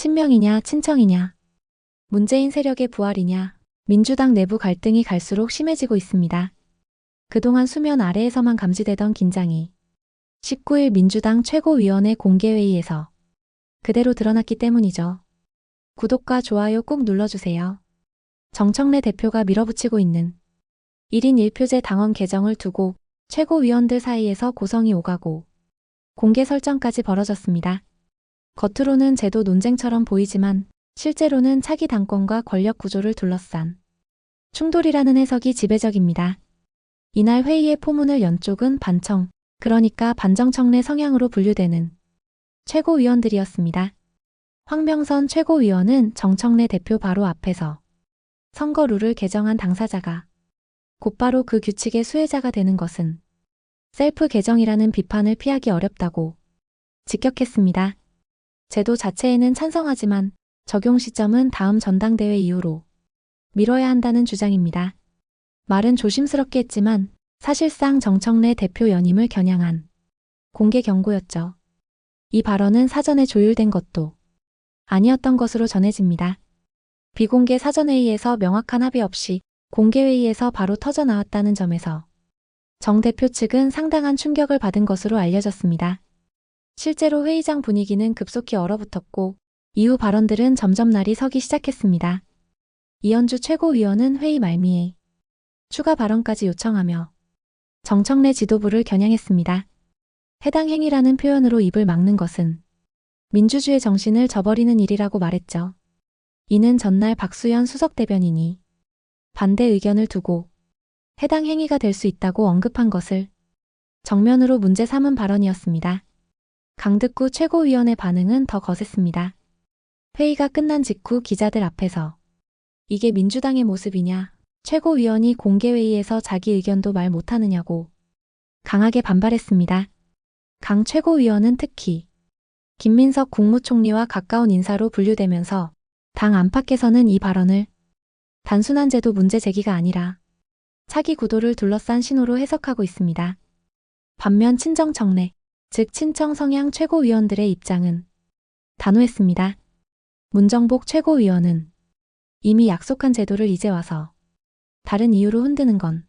친명이냐 친청이냐. 문재인 세력의 부활이냐. 민주당 내부 갈등이 갈수록 심해지고 있습니다. 그동안 수면 아래에서만 감지되던 긴장이 19일 민주당 최고위원회 공개회의에서 그대로 드러났기 때문이죠. 구독과 좋아요 꾹 눌러주세요. 정청래 대표가 밀어붙이고 있는 1인 1표제 당원 개정을 두고 최고위원들 사이에서 고성이 오가고 공개 설정까지 벌어졌습니다. 겉으로는 제도 논쟁처럼 보이지만 실제로는 차기 당권과 권력 구조를 둘러싼 충돌이라는 해석이 지배적입니다. 이날 회의의 포문을 연 쪽은 반청, 그러니까 반정청래 성향으로 분류되는 최고위원들이었습니다. 황명선 최고위원은 정청래 대표 바로 앞에서 선거 룰을 개정한 당사자가 곧바로 그 규칙의 수혜자가 되는 것은 셀프 개정이라는 비판을 피하기 어렵다고 직격했습니다. 제도 자체에는 찬성하지만 적용 시점은 다음 전당대회 이후로 미뤄야 한다는 주장입니다. 말은 조심스럽게 했지만 사실상 정청래 대표 연임을 겨냥한 공개 경고였죠. 이 발언은 사전에 조율된 것도 아니었던 것으로 전해집니다. 비공개 사전회의에서 명확한 합의 없이 공개회의에서 바로 터져 나왔다는 점에서 정 대표 측은 상당한 충격을 받은 것으로 알려졌습니다. 실제로 회의장 분위기는 급속히 얼어붙었고 이후 발언들은 점점 날이 서기 시작했습니다. 이현주 최고위원은 회의 말미에 추가 발언까지 요청하며 정청래 지도부를 겨냥했습니다. 해당 행위라는 표현으로 입을 막는 것은 민주주의 정신을 저버리는 일이라고 말했죠. 이는 전날 박수현 수석 대변인이 반대 의견을 두고 해당 행위가 될 수 있다고 언급한 것을 정면으로 문제 삼은 발언이었습니다. 강득구 최고위원의 반응은 더 거셌습니다. 회의가 끝난 직후 기자들 앞에서 이게 민주당의 모습이냐, 최고위원이 공개회의에서 자기 의견도 말 못하느냐고 강하게 반발했습니다. 강 최고위원은 특히 김민석 국무총리와 가까운 인사로 분류되면서 당 안팎에서는 이 발언을 단순한 제도 문제 제기가 아니라 차기 구도를 둘러싼 신호로 해석하고 있습니다. 반면 친정청래, 즉 친청 성향 최고위원들의 입장은 단호했습니다. 문정복 최고위원은 이미 약속한 제도를 이제 와서 다른 이유로 흔드는 건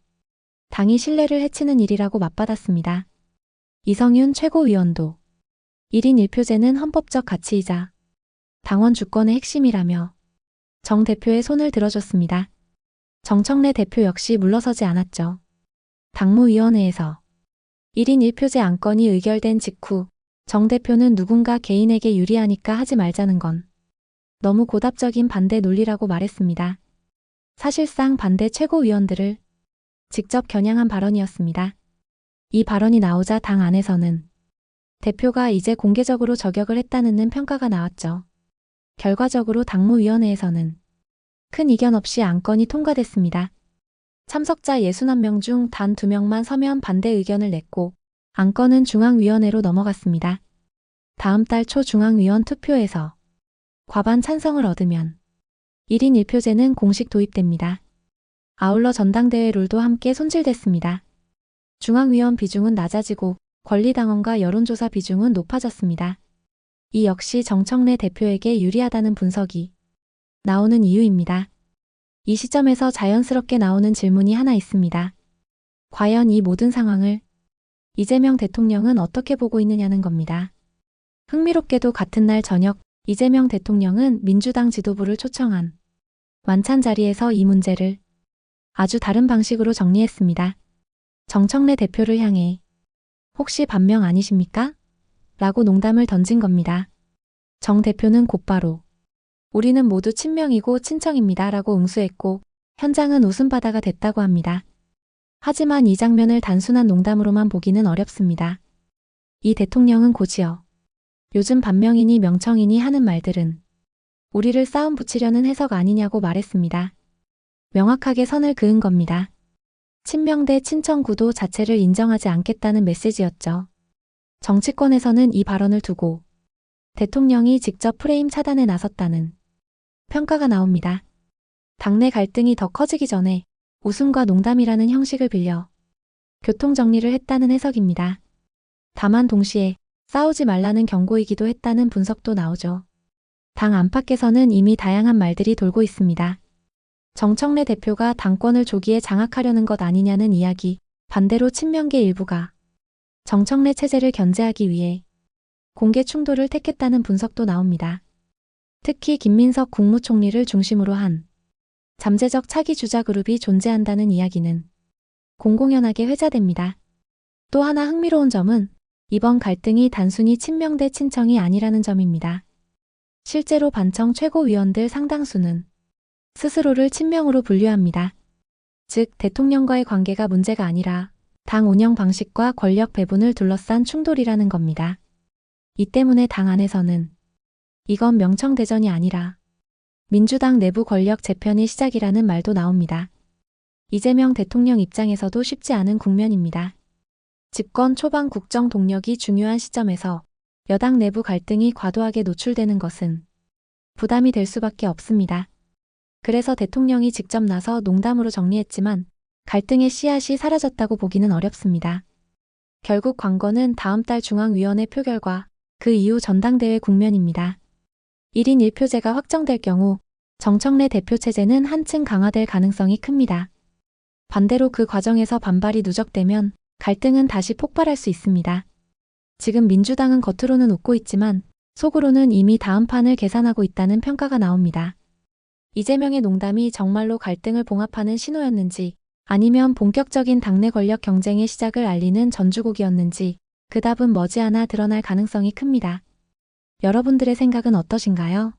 당이 신뢰를 해치는 일이라고 맞받았습니다. 이성윤 최고위원도 1인 1표제는 헌법적 가치이자 당원 주권의 핵심이라며 정 대표의 손을 들어줬습니다. 정청래 대표 역시 물러서지 않았죠. 당무위원회에서 1인 1표제 안건이 의결된 직후 정 대표는 누군가 개인에게 유리하니까 하지 말자는 건 너무 고답적인 반대 논리라고 말했습니다. 사실상 반대 최고위원들을 직접 겨냥한 발언이었습니다. 이 발언이 나오자 당 안에서는 대표가 이제 공개적으로 저격을 했다는 평가가 나왔죠. 결과적으로 당무위원회에서는 큰 이견 없이 안건이 통과됐습니다. 참석자 61명 중 단 2명만 서면 반대 의견을 냈고 안건은 중앙위원회로 넘어갔습니다. 다음 달 초 중앙위원 투표에서 과반 찬성을 얻으면 1인 1표제는 공식 도입됩니다. 아울러 전당대회 룰도 함께 손질됐습니다. 중앙위원 비중은 낮아지고 권리당원과 여론조사 비중은 높아졌습니다. 이 역시 정청래 대표에게 유리하다는 분석이 나오는 이유입니다. 이 시점에서 자연스럽게 나오는 질문이 하나 있습니다. 과연 이 모든 상황을 이재명 대통령은 어떻게 보고 있느냐는 겁니다. 흥미롭게도 같은 날 저녁 이재명 대통령은 민주당 지도부를 초청한 만찬 자리에서 이 문제를 아주 다른 방식으로 정리했습니다. 정청래 대표를 향해 혹시 반명 아니십니까? 라고 농담을 던진 겁니다. 정 대표는 곧바로 우리는 모두 친명이고 친청입니다 라고 응수했고 현장은 웃음바다가 됐다고 합니다. 하지만 이 장면을 단순한 농담으로만 보기는 어렵습니다. 이 대통령은 고지어 요즘 반명이니 명청이니 하는 말들은 우리를 싸움 붙이려는 해석 아니냐고 말했습니다. 명확하게 선을 그은 겁니다. 친명 대 친청 구도 자체를 인정하지 않겠다는 메시지였죠. 정치권에서는 이 발언을 두고 대통령이 직접 프레임 차단에 나섰다는 평가가 나옵니다. 당내 갈등이 더 커지기 전에 웃음과 농담이라는 형식을 빌려 교통 정리를 했다는 해석입니다. 다만 동시에 싸우지 말라는 경고이기도 했다는 분석도 나오죠. 당 안팎에서는 이미 다양한 말들이 돌고 있습니다. 정청래 대표가 당권을 조기에 장악하려는 것 아니냐는 이야기, 반대로 친명계 일부가 정청래 체제를 견제하기 위해 공개 충돌을 택했다는 분석도 나옵니다. 특히 김민석 국무총리를 중심으로 한 잠재적 차기 주자 그룹이 존재한다는 이야기는 공공연하게 회자됩니다. 또 하나 흥미로운 점은 이번 갈등이 단순히 친명 대 친청이 아니라는 점입니다. 실제로 반청 최고위원들 상당수는 스스로를 친명으로 분류합니다. 즉, 대통령과의 관계가 문제가 아니라 당 운영 방식과 권력 배분을 둘러싼 충돌이라는 겁니다. 이 때문에 당 안에서는 이건 명청대전이 아니라 민주당 내부 권력 재편의 시작이라는 말도 나옵니다. 이재명 대통령 입장에서도 쉽지 않은 국면입니다. 집권 초반 국정 동력이 중요한 시점에서 여당 내부 갈등이 과도하게 노출되는 것은 부담이 될 수밖에 없습니다. 그래서 대통령이 직접 나서 농담으로 정리했지만 갈등의 씨앗이 사라졌다고 보기는 어렵습니다. 결국 관건은 다음 달 중앙위원회 표결과 그 이후 전당대회 국면입니다. 1인 1표제가 확정될 경우 정청래 대표 체제는 한층 강화될 가능성이 큽니다. 반대로 그 과정에서 반발이 누적되면 갈등은 다시 폭발할 수 있습니다. 지금 민주당은 겉으로는 웃고 있지만 속으로는 이미 다음 판을 계산하고 있다는 평가가 나옵니다. 이재명의 농담이 정말로 갈등을 봉합하는 신호였는지 아니면 본격적인 당내 권력 경쟁의 시작을 알리는 전주곡이었는지 그 답은 머지않아 드러날 가능성이 큽니다. 여러분들의 생각은 어떠신가요?